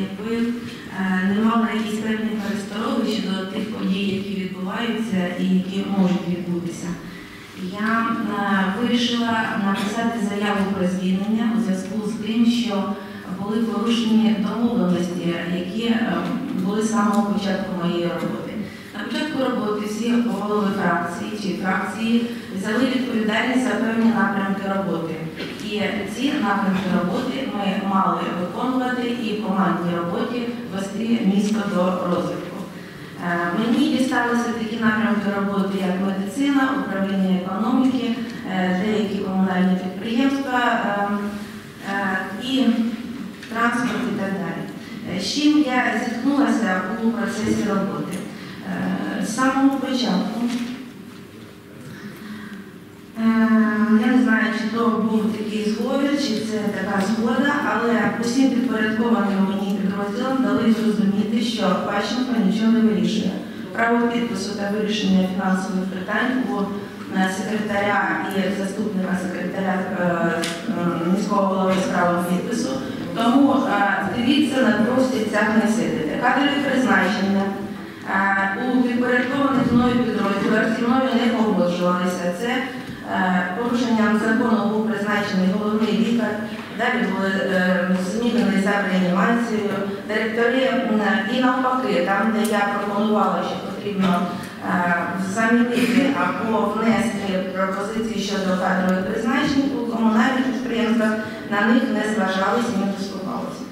якби е, не мали якісь певні перестороги щодо тих подій, які відбуваються і які можуть відбутися. Я е, вирішила написати заяву про звільнення у зв'язку з тим, що були порушені домовленості, які е, були з самого початку моєї роботи. На початку роботи всі голови фракції чи фракції взяли відповідальність за певні напрямки роботи. Ці напрямки роботи ми мали виконувати і в командній роботі вести місто до розвитку. Е, Мені дісталися такі напрямки роботи, як медицина, управління економіки, е, деякі комунальні підприємства е, е, і транспорт і так далі. З чим я зіткнулася у процесі роботи? З самого початку то був такий зговір, чи це така згода, але усім підпорядкованим мені підрозділам дали зрозуміти, що Пащенко нічого не вирішує. Право підпису та вирішення фінансових питань у е, секретаря і заступника секретаря е, е, міського голови з правом підпису. Тому дивіться на двох стільцях не сидите. Кадрові призначення у підпорядкованих мною підрозділах зі мною не погоджувалися. Порушенням закону був призначений головний лікар, далі були е, за реанімацією, директори і навпаки, там, де я пропонувала, що потрібно е, замінити або внести пропозиції щодо кадрових призначень у комунальних підприємствах, на них не зважалися і не дослухалися.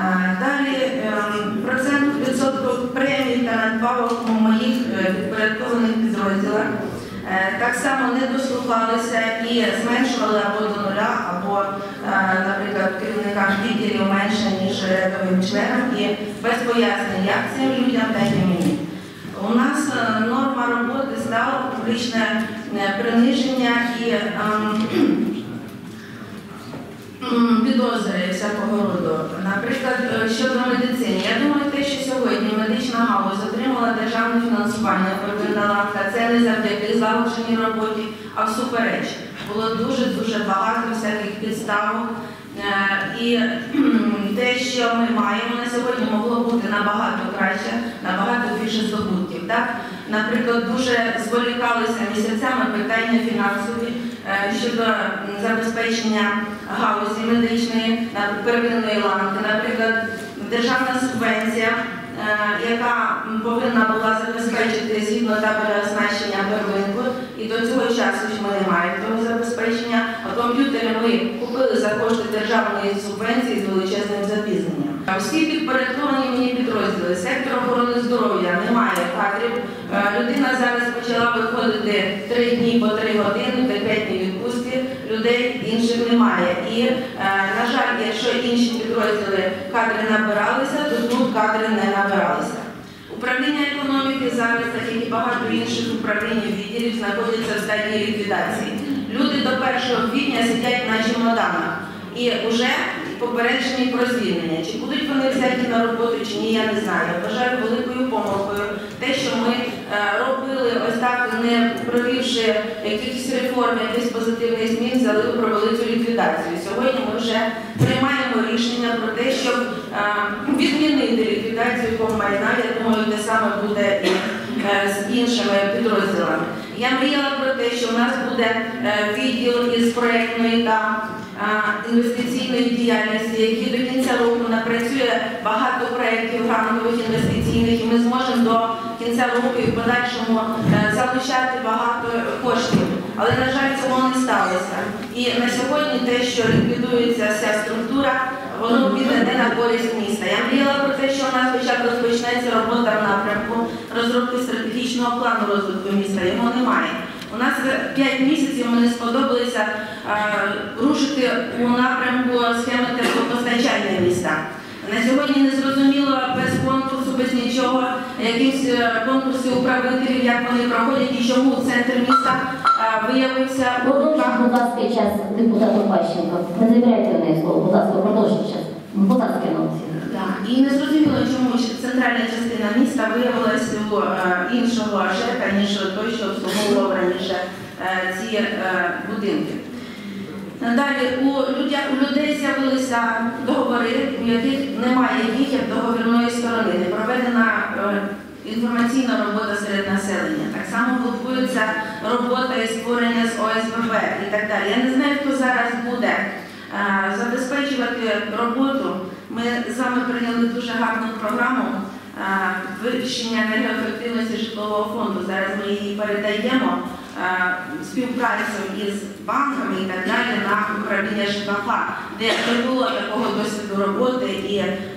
Е, Далі ем, процент відсоток премій та надбавок у моїх е, підпорядкованих підрозділах. Е, Так само не дослухалися і зменшували або до нуля, або, е, наприклад, керівникам відділів менше, ніж рядовим членам, і без пояснень, як цим людям, так і мені. У нас е, норма роботи стала публічне е, приниження і ем, підозри всякого роду. Наприклад, е, щодо медицини. Я думаю, те, що сьогодні медична галузь отримала державне фінансування лавка, це не завдяки злагодженій роботі, а всупереч. Було дуже-дуже багато всяких підставок. Е, І те, що ми маємо на сьогодні, могло бути набагато краще, набагато більше здобутків. Так? Наприклад, дуже зволікалися місяцями питання фінансові щодо забезпечення галузі медичної первинної ланки. Наприклад, державна субвенція, е, яка повинна була забезпечити згідно табеля оснащення первинку, і до цього часу ж ми не маємо того забезпечення. А комп'ютери ми купили за кошти державної субвенції з величезним запізненням. Всі підпорядковані мені підрозділи, сектор охорони здоров'я немає кадрів. Е, Людина зараз почала виходити три дні по три години в декретній відпустці, людей інших немає. І, е, на жаль, якщо інші підрозділи кадри набиралися, то тут кадри не набиралися. Управління економіки зараз, так як і багато інших управлінь відділів, знаходяться в стадії ліквідації. Люди до 1 квітня сидять на чемоданах і вже попереджені про звільнення. Чи будуть вони взяті на роботу, чи ні, я не знаю. Вважаю великою помилкою те, що ми е, робили ось так, не провівши якихось реформ, якихось позитивних змін, взяли провели цю ліквідацію. Сьогодні ми вже приймаємо рішення про те, щоб е, відмінити ліквідацію комбайна. Я думаю, те саме буде і е, з іншими підрозділами. Я мріяла про те, що в нас буде відділ із проєктної та інвестиційної діяльності, який до кінця року напрацює багато проєктів грантових інвестиційних, і ми зможемо до кінця року і в подальшому е, залучати багато коштів. Але, на жаль, цього не сталося. І на сьогодні те, що ліквідується вся структура, воно піде на користь міста. Я мріяла про те, що у нас хоча б розпочнеться робота в напрямку розробки стратегічного плану розвитку міста. Його немає. У нас 5 місяців мені сподобалося е, рушити у напрямку схеми теплопостачання міста. На сьогодні не зрозуміло без конкурсу, без нічого, якісь е, конкурси управителів, як вони проходять і чому центр міста е, виявився руках будь ласка, час депутату Пащенко. Не забирайте у неї слово, будь ласка, продовжіть час. Ласка, Так, і не зрозуміло, чому центральна частина міста виявилася у е, іншого ЖЕКа, ніж той, що обслуговував раніше е, ці е, будинки. Далі у, людей з'явилися договори, у яких немає їх як договірної сторони, не проведена інформаційна робота серед населення. Так само блокується робота і створення з ОСББ і так далі. Я не знаю, хто зараз буде забезпечувати роботу. Ми з вами прийняли дуже гарну програму е, вивищення енергоефективності житлового фонду. Зараз ми її передаємо е, співпрацю із банками і так далі на управління ЖКХ, де не було такого досвіду роботи, і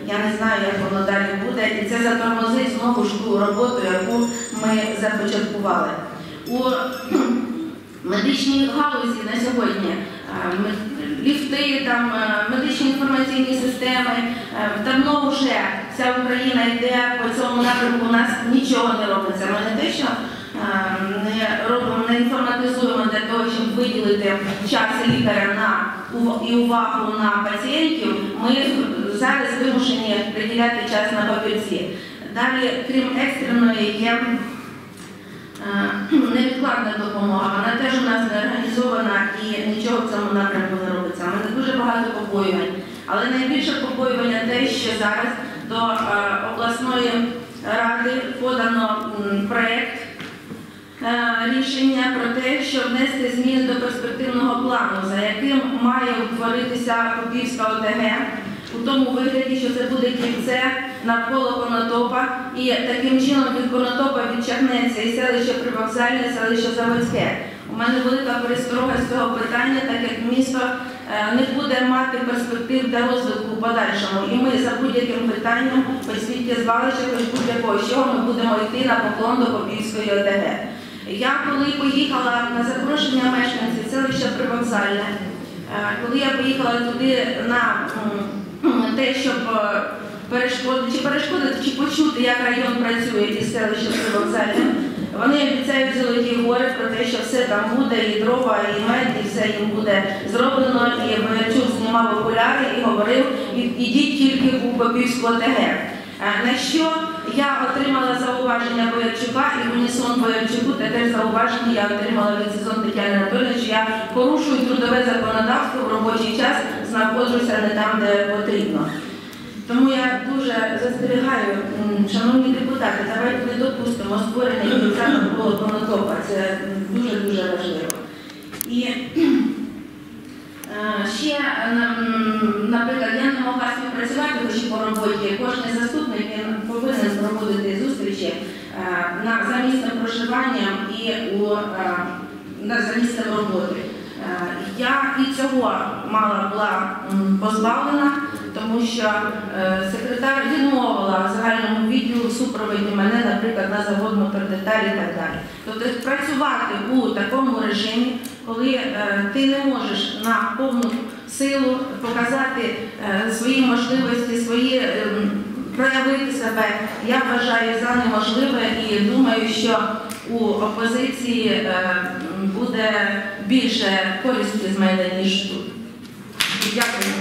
я не знаю, як воно далі буде. І це затормозить знову ж ту роботу, яку ми започаткували. У медичній галузі на сьогодні е, ліфти, там, е, медичні інформаційні системи. е, Давно вже вся Україна йде по цьому напрямку, у нас нічого не робиться. Ми не те, що е, не робимо, не інформатизуємо для того, щоб виділити час лікаря на і увагу на пацієнтів. Ми зараз вимушені приділяти час на папірці. Далі, крім екстреної, є Е, невідкладна допомога, вона теж у нас не організована і нічого в цьому напрямку не робиться. У мене дуже багато побоювань. Але найбільше побоювання те, що зараз до е, обласної ради подано проєкт е, рішення про те, що внести зміни до перспективного плану, за яким має утворитися Купівська ОТГ у тому вигляді, що це буде кільце навколо Конотопа, і таким чином від Конотопа відчагнеться і селище Привокзальне, і селище Заводське. У мене велика пересторога з цього питання, так як місто е, не буде мати перспектив для розвитку в подальшому. І ми за будь-яким питанням по світі звалища, хоч будь-якого, чого ми будемо йти на поклон до Копівської ОТГ. Я коли поїхала на запрошення мешканців селища Привокзальне, е, коли я поїхала туди на те, щоб е, перешкодити, чи перешкодити, чи почути, як район працює із з Привокзальне, вони обіцяють золоті гори про те, що все там буде, і дрова, і мед, і все їм буде зроблено. І Боярчук знімав окуляри і говорив, ідіть тільки у Попівську ОТГ. Е, На що я отримала зауваження Боярчука і унісон Боярчуку таке ж зауваження я отримала від сезон Тетяни що я порушую трудове законодавство в робочий час, знаходжуся не там, де потрібно. Тому я дуже застерігаю, шановні депутати, давайте не допустимо створення кільця навколо Конотопа. Це дуже-дуже важливо. І Е, Ще, е, наприклад, я не могла співпрацювати по роботі. Кожен заступник повинен проводити зустрічі е, на, за місцем проживання і е, за місцем роботи. Е, Я і цього мала була позбавлена, тому що секретар відмовила в загальному відділу супроводі мене, наприклад, на завод «Мотордеталь» і так далі. Тобто працювати у такому режимі, коли ти не можеш на повну силу показати свої можливості, свої проявити себе, я вважаю за неможливе і думаю, що у опозиції е, буде більше користі з мене, ніж тут. Дякую.